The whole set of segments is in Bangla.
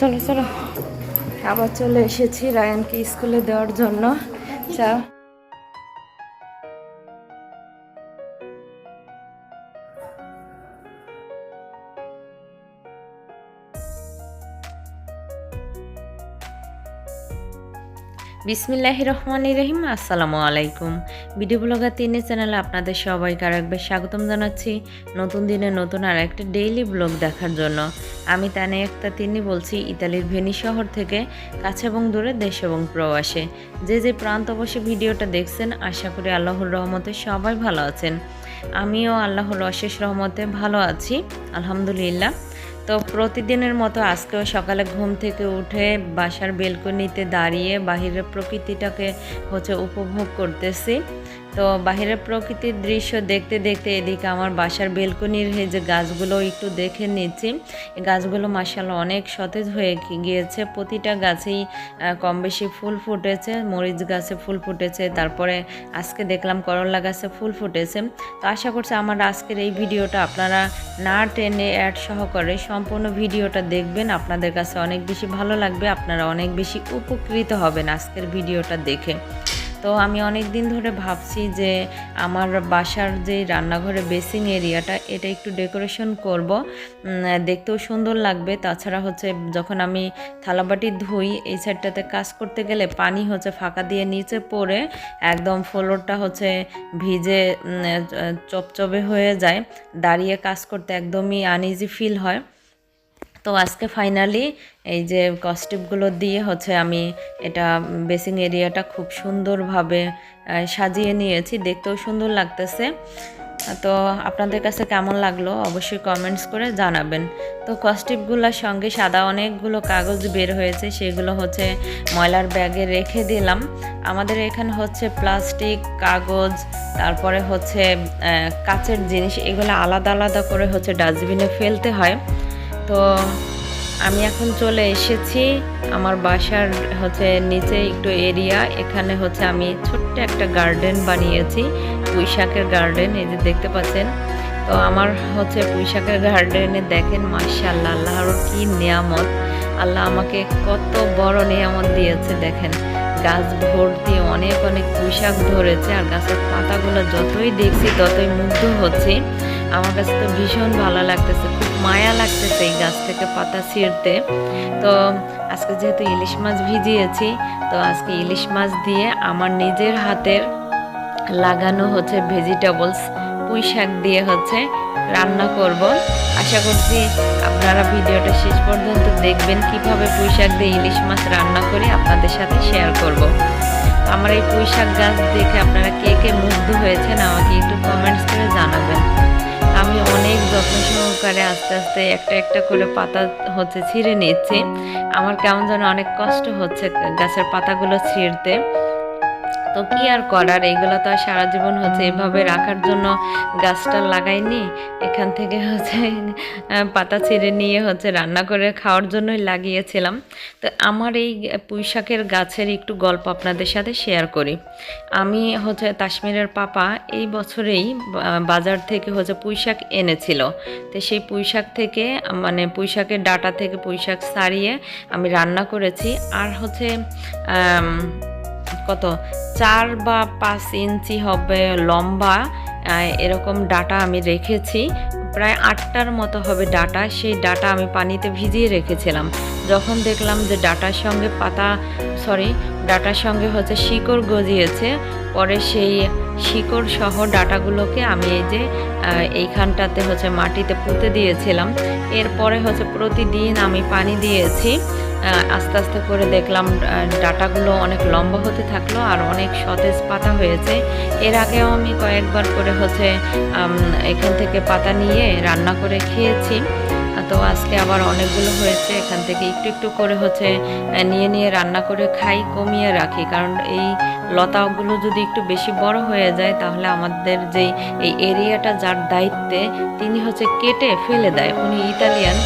চলো চলো। আবার চলে এসেছি রায়ানকে স্কুলে দেওয়ার জন্য। চা। বিসমিল্লাহ রহমান রহিম, আসসালামু আলাইকুম। ভিডিও ব্লগার তিনে চ্যানেলে আপনাদের সবাইকে আর একবার স্বাগতম জানাচ্ছি নতুন দিনে নতুন আর একটা ডেইলি ব্লগ দেখার জন্য। আমি তানে একটা তিনি বলছি, ইতালির ভেনি শহর থেকে কাছে এবং দূরে দেশ এবং প্রবাসে। যে যে প্রান্ত বসে ভিডিওটা দেখছেন, আশা করি আল্লাহর রহমতে সবাই ভালো আছেন। আমিও আল্লাহর অশেষ রহমতে ভালো আছি, আলহামদুলিল্লাহ। তো প্রতিদিনের মতো আজকেও সকালে ঘুম থেকে উঠে বাসার বেলকনিতে দাঁড়িয়ে বাহিরের প্রকৃতিটাকে হচ্ছে উপভোগ করতেছি। তো বাহিরের প্রকৃতির দৃশ্য দেখতে দেখতে এদিকে আমার বাসার বেলকনির যে গাছগুলো একটু দেখে নিচ্ছি। গাছগুলো মাসাল্লাহ অনেক সতেজ হয়ে গিয়েছে। প্রতিটা গাছেই কম বেশি ফুল ফুটেছে, মরিচ গাছে ফুল ফুটেছে, তারপরে আজকে দেখলাম করলা গাছে ফুল ফুটেছে। তো আশা করছি আমার আজকের এই ভিডিওটা আপনারা না টেনে অ্যাড সহকারে সম্পূর্ণ ভিডিওটা দেখবেন। আপনাদের কাছে অনেক বেশি ভালো লাগবে, আপনারা অনেক বেশি উপকৃত হবেন আজকের ভিডিওটা দেখে। তো আমি অনেক দিন ধরে ভাবছি যে আমার বাসার যে রান্নাঘরে বেসিং এরিয়াটা, এটা একটু ডেকোরেশন করব। দেখতেও সুন্দর লাগবে। তাছাড়া হচ্ছে যখন আমি থালাবাটি ধুই, এই সাইডটাতে কাজ করতে গেলে পানি হচ্ছে ফাঁকা দিয়ে নিচে পড়ে একদম ফ্লোরটা হচ্ছে ভিজে চপচপে হয়ে যায়। দাঁড়িয়ে কাজ করতে একদমই আনইজি ফিল হয়। তো আজকে ফাইনালি এই যে কস্টিপগুলো দিয়ে হচ্ছে আমি এটা বেসিং এরিয়াটা খুব সুন্দরভাবে সাজিয়ে নিয়েছি। দেখতেও সুন্দর লাগতেছে। তো আপনাদের কাছে কেমন লাগল অবশ্যই কমেন্টস করে জানাবেন। তো কস্টিপগুলোর সঙ্গে সাদা অনেকগুলো কাগজ বের হয়েছে, সেগুলো হচ্ছে ময়লার ব্যাগে রেখে দিলাম। আমাদের এখানে হচ্ছে প্লাস্টিক কাগজ, তারপরে হচ্ছে কাচের জিনিস, এগুলো আলাদা আলাদা করে হচ্ছে ডাস্টবিনে ফেলতে হয়। তো আমি এখন চলে এসেছি আমার বাসার হচ্ছে নিচে একটু এরিয়া এখানে হচ্ছে আমি ছোট্ট একটা গার্ডেন বানিয়েছি পুঁই শাকের গার্ডেন এই যে দেখতে পাচ্ছেন। তো আমার হচ্ছে পুঁই শাকের গার্ডেনে দেখেন মার্শাল্লাহ আল্লাহর কি নিয়ামত। আল্লাহ আমাকে কত বড় নিয়ামত দিয়েছে, দেখেন। গাছ ভর্তি, অনেক অনেক পুঁই শাক ধরেছে, আর গাছের পাতাগুলো যতই দেখছি ততই মুগ্ধ হচ্ছি। আমার কাছে তো ভীষণ ভালো লাগতেছে, খুব মায়া লাগতেছে এই গাছ থেকে পাতা ছিঁড়তে। তো আজকে যেহেতু ইলিশ মাছ ভিজিয়েছি, তো আজকে ইলিশ মাছ দিয়ে আমার নিজের হাতের লাগানো হচ্ছে ভেজিটেবলস পুঁই শাক দিয়ে হচ্ছে রান্না করব। আশা করছি আপনারা ভিডিওটা শেষ পর্যন্ত দেখবেন, কীভাবে পুঁই শাক দিয়ে ইলিশ মাছ রান্না করে আপনাদের সাথে শেয়ার করব। আমার এই পুঁই শাক গাছ দেখে আপনারা কে কে মুগ্ধ হয়েছেন আমাকে একটু কমেন্টস করে জানাবেন। আমি অনেক যত্ন সহকারে আস্তে আস্তে একটা একটা করে পাতা হচ্ছে ছিঁড়ে নিচ্ছি। আমার কেমন যেন অনেক কষ্ট হচ্ছে গাছের পাতাগুলো ছিঁড়তে। তো কি আর করার? এইগুলো তো আর সারা জীবন হচ্ছে। এভাবে রাখার জন্য গাছটা লাগাইনি। এখান থেকে হচ্ছে পাতা ছিঁড়ে নিয়ে হচ্ছে রান্না করে খাওয়ার জন্যই লাগিয়েছিলাম। তো আমার এই পুঁই শাকের গাছের একটু গল্প আপনাদের সাথে শেয়ার করি। আমি হচ্ছে কাশ্মীরের পাপা এই বছরেই বাজার থেকে হচ্ছে পুঁই শাক এনেছিল। তো সেই পুঁই শাক থেকে মানে পুঁই শাকের ডাটা থেকে পুঁই সারিয়ে আমি রান্না করেছি। আর হচ্ছে কত? চার বা পাঁচ ইঞ্চি হবে লম্বা এরকম ডাটা আমি রেখেছি। প্রায় আটটার মতো হবে ডাটা। সেই ডাটা আমি পানিতে ভিজিয়ে রেখেছিলাম। যখন দেখলাম যে ডাটার সঙ্গে পাতা সরি ডাটার সঙ্গে হচ্ছে শিকড় গজিয়েছে, পরে সেই শিকড় সহ ডাটাগুলোকে আমি এই যে এইখানটাতে হচ্ছে মাটিতে পুঁতে দিয়েছিলাম। এরপরে হচ্ছে প্রতিদিন আমি পানি দিয়েছি। আস্তে আস্তে করে দেখলাম ডাটাগুলো অনেক লম্বা হতে থাকল আর অনেক সতেজ পাতা হয়েছে। এর আগেও আমি কয়েকবার করে হচ্ছে এখান থেকে পাতা নিয়ে রান্না করে খেয়েছি। তো আজকে আবার অনেকগুলো হয়েছে, এখান থেকে একটু একটু করে হচ্ছে নিয়ে নিয়ে রান্না করে খাই, কমিয়ে রাখি। কারণ এই লতাগুলো যদি একটু বেশি বড় হয়ে যায়, তাহলে আমাদের যেই এই এরিয়াটা যার দায়িত্বে, তিনি হচ্ছে কেটে ফেলে দেয়। উনি ইতালিয়ান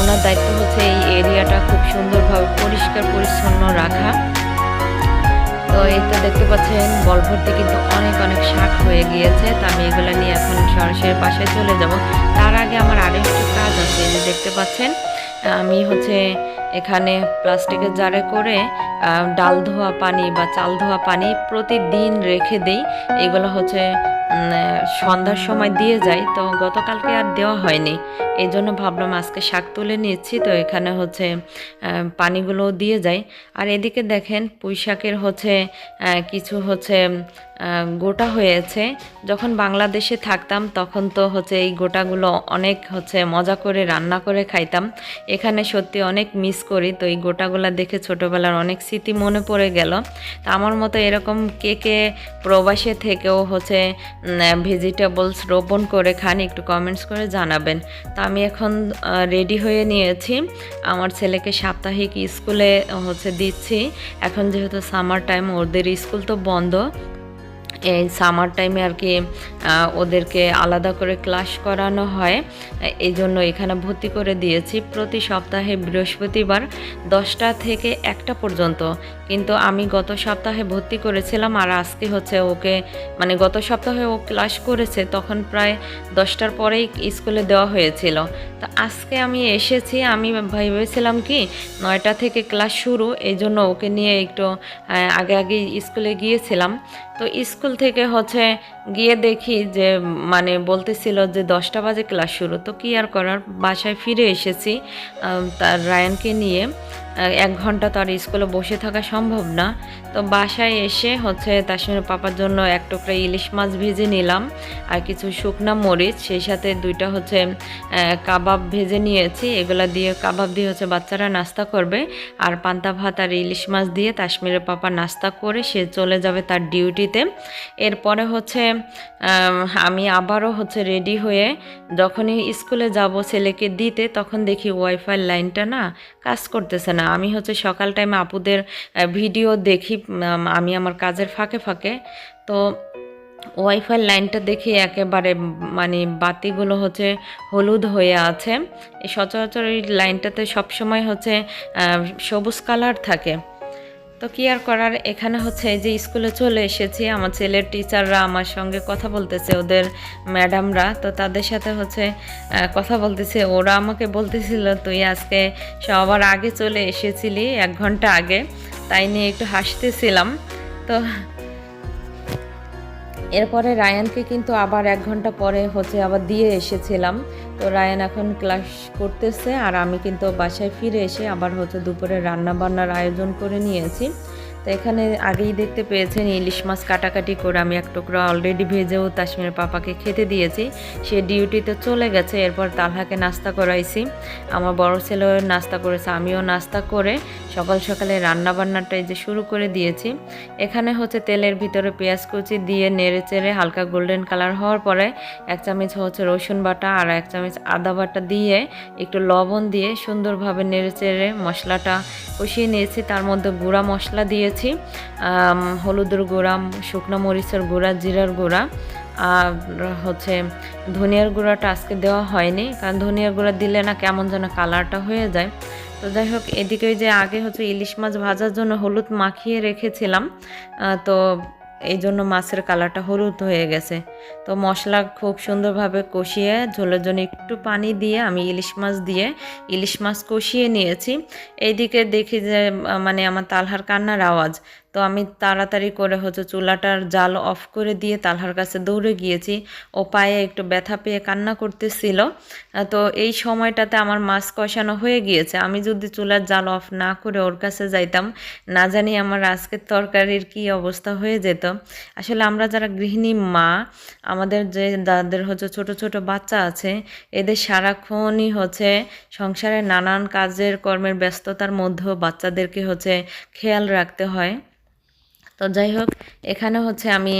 ওনার দায়িত্ব হচ্ছে এই এরিয়াটা খুব সুন্দরভাবে পরিষ্কার পরিচ্ছন্ন রাখা। তো এই তো দেখতে পাচ্ছেন ভর্তি কিন্তু অনেক অনেক শাক হয়ে গিয়েছে। তো আমি এগুলো নিয়ে এখন সরাসরি পাশে চলে যাব। তার আগে আমার আরও একটু কাজ আছে যে দেখতে পাচ্ছেন, আমি হচ্ছে এখানে প্লাস্টিকের জারে করে ডাল ধোয়া পানি বা চাল ধোয়া পানি প্রতিদিন রেখে দেই। এগুলো হচ্ছে সন্ধ্যার সময় দিয়ে যাই, তো গতকালকে আর দেওয়া হয়নি। এই জন্য ভাবলাম আজকে শাক তুলে নিচ্ছি, তো এখানে হচ্ছে পানিগুলো দিয়ে যাই। আর এদিকে দেখেন পুঁই শাকের হচ্ছে কিছু হচ্ছে গোটা হয়েছে। যখন বাংলাদেশে থাকতাম, তখন তো হচ্ছে এই গোটাগুলো অনেক হচ্ছে মজা করে, রান্না করে খাইতাম। এখানে সত্যি অনেক মিস করি। তো এই গোটাগুলো দেখে ছোটোবেলার অনেক স্মৃতি মনে পড়ে গেল। তা আমার মতো এরকম কে কে প্রবাসে থেকেও হচ্ছে ভেজিটেবলস রোপণ করে খান, একটু কমেন্টস করে জানাবেন। তা আমি এখন রেডি হয়ে নিয়েছি। আমার ছেলেকে সাপ্তাহিক স্কুলে হচ্ছে দিচ্ছি। এখন যেহেতু সামার টাইম ওদের স্কুল তো বন্ধ। এই সামার টাইমে আর কি ওদেরকে আলাদা করে ক্লাস করানো হয়। এই জন্য এখানে ভর্তি করে দিয়েছি প্রতি সপ্তাহে বৃহস্পতিবার দশটা থেকে একটা পর্যন্ত। কিন্তু আমি গত সপ্তাহে ভর্তি করেছিলাম আর আজকে হচ্ছে ওকে মানে গত সপ্তাহে ও ক্লাস করেছে, তখন প্রায় দশটার পরেই স্কুলে দেওয়া হয়েছিল। তো আজকে আমি এসেছি, আমি ভেবেছিলাম কি নয়টা থেকে ক্লাস শুরু, এই জন্য ওকে নিয়ে একটু আগে আগে স্কুলে গিয়েছিলাম। তো স্কুল থেকে হচ্ছে গিয়ে দেখি যে মানে বলতেছিল যে দশটা বাজে ক্লাস শুরু। তো কি আর করার? বাসায় ফিরে এসেছি তার রায়ানকে নিয়ে। এক ঘণ্টা তো আর স্কুলে বসে থাকা সম্ভব না। তো বাসায় এসে হচ্ছে সঙ্গে পাপার জন্য এক টুকরা ইলিশ মাছ ভেজে নিলাম, আর কিছু শুকনা মরিচ, সেই সাথে দুইটা হচ্ছে কাবাব ভেজে নিয়েছি। এগুলা দিয়ে কাবাব দিয়ে হচ্ছে বাচ্চারা নাস্তা করবে, আর পান্তা ভাত আর ইলিশ মাছ দিয়ে কাশ্মীরের পাপা নাস্তা করে সে চলে যাবে তার ডিউটিতে। এরপরে হচ্ছে আমি আবারও হচ্ছে রেডি হয়ে যখনই স্কুলে যাব ছেলেকে দিতে, তখন দেখি ওয়াইফাই লাইনটা না কাজ করতেছে না। আমি হচ্ছে সকাল টাইমে আপুদের ভিডিও দেখি আমি আমার কাজের ফাঁকে ফাঁকে। তো ওয়াইফাই লাইনটা দেখি একেবারে মানে বাতিগুলো হচ্ছে হলুদ হয়ে আছে। এই সচরাচর এই লাইনটাতে সবসময় হচ্ছে সবুজ কালার থাকে। তো কি আর করার? এখানে হচ্ছে যে স্কুলে চলে এসেছি। আমার ছেলের টিচাররা আমার সঙ্গে কথা বলতেছে, ওদের ম্যাডামরা। তো তাদের সাথে হচ্ছে কথা বলতেছে। ওরা আমাকে বলতেছিল, তুই আজকে সবার আগে চলে এসেছিলি, এক ঘণ্টা আগে। তাই নিয়ে একটু হাসতেছিলাম। তো এরপরে রায়ানকে কিন্তু আবার এক ঘণ্টা পরে হচ্ছে আবার দিয়ে এসেছিলাম। তো রায়ান এখন ক্লাস করতেছে আর আমি কিন্তু বাসায় ফিরে এসে আবার হচ্ছে দুপুরে রান্না বান্নার আয়োজন করে নিয়েছি। তো এখানে আগেই দেখতে পেয়েছেন ইলিশ মাছ কাটাকাটি করে আমি এক টুকরো অলরেডি ভেজেও তাসমির পাপাকে খেতে দিয়েছি। সে ডিউটিতে চলে গেছে, এরপর তালহাকে নাস্তা করাইছি। আমার বড় ছেলেও নাস্তা করেছে, আমিও নাস্তা করে সকাল সকালে রান্না বান্নাটা এই যে শুরু করে দিয়েছি। এখানে হচ্ছে তেলের ভিতরে পেঁয়াজ কুচি দিয়ে নেড়ে চেড়ে হালকা গোল্ডেন কালার হওয়ার পরে এক চামচ হচ্ছে রসুন বাটা আর এক চামচ আদা বাটা দিয়ে একটু লবণ দিয়ে সুন্দরভাবে নেড়ে চেড়ে মশলাটা কষিয়ে নিয়েছি। তার মধ্যে গুঁড়া মশলা দিয়েছি। আম, হলুদের গুঁড়া শুকনো মরিচের গুঁড়া জিরার গুঁড়া আর হচ্ছে ধনিয়ার গুঁড়াটা আজকে দেওয়া হয়নি কারণ ধনিয়ার গুঁড়া দিলে না কেমন যেন কালারটা হয়ে যায়। তো যাই হোক এদিকে যে আগে হচ্ছে ইলিশ মাছ ভাজার জন্য হলুদ মাখিয়ে রেখেছিলাম তো এই জন্য মাছের কালারটা হলুদ হয়ে গেছে। তো মশলা খুব সুন্দরভাবে কষিয়ে ঝোলের জন্য একটু পানি দিয়ে আমি ইলিশ মাছ দিয়ে ইলিশ মাছ কষিয়ে নিয়েছি। এইদিকে দেখি যে মানে আমার তালহার কান্নার আওয়াজ। আমি তাড়াতাড়ি করে হচ্ছে চুলাটার জাল অফ করে দিয়ে তালহার কাছে দৌড়ে গিয়েছি। ও পায়ে একটু ব্যথা পেয়ে কান্না করতেছিল। তো এই সময়টাতে আমার মাছ কষানো হয়ে গিয়েছে। আমি যদি চুলার জাল অফ না করে ওর কাছে যাইতাম, না জানি আমার আজকের তরকারির কি অবস্থা হয়ে যেত। আসলে আমরা যারা গৃহিণী মা, আমাদের যে যাদের হচ্ছে ছোট ছোট বাচ্চা আছে, এদের সারাক্ষণই হচ্ছে সংসারের নানান কাজের কর্মের ব্যস্ততার মধ্যেও বাচ্চাদেরকে হচ্ছে খেয়াল রাখতে হয়। তো যাই হোক, এখানে হচ্ছে আমি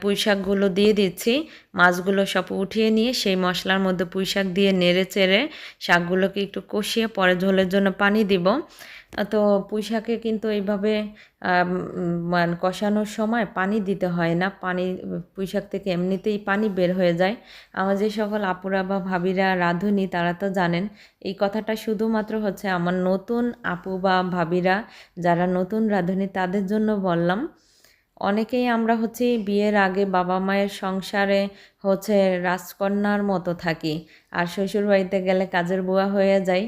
পুঁই শাকগুলো দিয়ে দিচ্ছি। মাছগুলো সব উঠিয়ে নিয়ে সেই মশলার মধ্যে পুঁই শাক দিয়ে নেড়ে চেড়ে শাকগুলোকে একটু কষিয়ে পরে ঝোলের জন্য পানি দিব। তো পুঁই শাকে কিন্তু এইভাবে মানে কষানোর সময় পানি দিতে হয় না। পানি পুঁই শাক থেকে এমনিতেই পানি বের হয়ে যায়। আমার যে সকল আপুরা বা ভাবিরা, রাঁধুনি, তারা তো জানেন, এই কথাটা শুধুমাত্র হচ্ছে আমার নতুন আপু বা ভাবিরা, যারা নতুন রাঁধুনি, তাদের জন্য বললাম। অনেকেই আমরা হচ্ছে বিয়ের আগে বাবা মায়ের সংসারে হচ্ছে রাজকন্যার মতো থাকি। আর শ্বশুর বাড়িতে গেলে কাজের বুয়া হয়ে যাই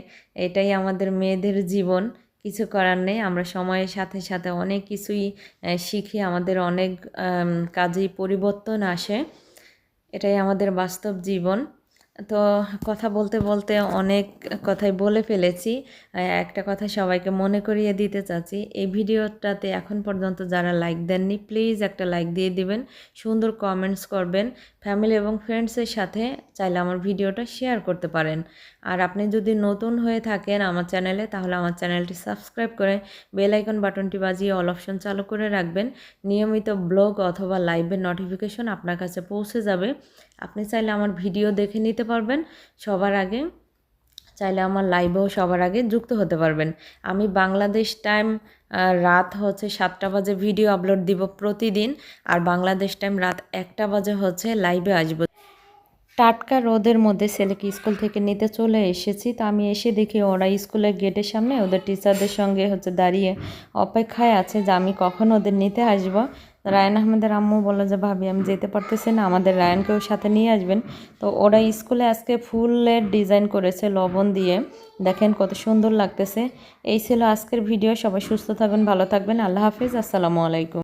এটাই আমাদের মেয়েদের জীবন। কিছু করার নেই। আমরা সময়ের সাথে সাথে অনেক কিছুই শিখি। আমাদের অনেক কাজেই পরিবর্তন আসে। এটাই আমাদের বাস্তব জীবন। তো কথা বলতে বলতে অনেক কথাই বলে ফেলেছি। একটা কথা সবাইকে মনে করিয়ে দিতে চাচ্ছি। এই ভিডিওটাতে এখন পর্যন্ত যারা লাইক দেননি প্লিজ একটা লাইক দিয়ে দিবেন। সুন্দর কমেন্টস করবেন। ফ্যামিলি এবং ফ্রেন্ডসের সাথে চাইলে আমার ভিডিওটা শেয়ার করতে পারেন। আর আপনি যদি নতুন হয়ে থাকেন আমার চ্যানেলে তাহলে আমার চ্যানেলটি সাবস্ক্রাইব করে বেল আইকন বাটনটি বাজিয়ে অল অপশন চালু করে রাখবেন। নিয়মিত ব্লগ অথবা লাইভের নোটিফিকেশন আপনার কাছে পৌঁছে যাবে। আপনি চাইলে আমার ভিডিও দেখে নিতে পারবেন। সবার আগে চাইলে আমার লাইভেও সবার আগে যুক্ত হতে পারবেন। আমি বাংলাদেশ টাইম রাত হচ্ছে সাতটা বাজে ভিডিও আপলোড দিব প্রতিদিন আর বাংলাদেশ টাইম রাত একটা বাজে হচ্ছে লাইভে আসব। টাটকা রোদের মধ্যে ছেলেকে স্কুল থেকে নিতে চলে এসেছি। তো আমি এসে দেখি ওরা স্কুলের গেটের সামনে ওদের টিচারদের সঙ্গে হচ্ছে দাঁড়িয়ে অপেক্ষায় আছে যে আমি কখন ওদের নিতে আসব। রায়ন আহমেদের আম্মু বলল যে, ভাবি, আমি যেতে পারতেছি না, আমাদের রায়নকেও সাথে নিয়ে আসবেন। তো ওরা স্কুলে আজকে ফুলের ডিজাইন করেছে লবণ দিয়ে। দেখেন কত সুন্দর লাগতেছে। এই ছিল আজকের ভিডিও। সবাই সুস্থ থাকবেন, ভালো থাকবেন। আল্লাহ হাফিজ। আসসালামু আলাইকুম।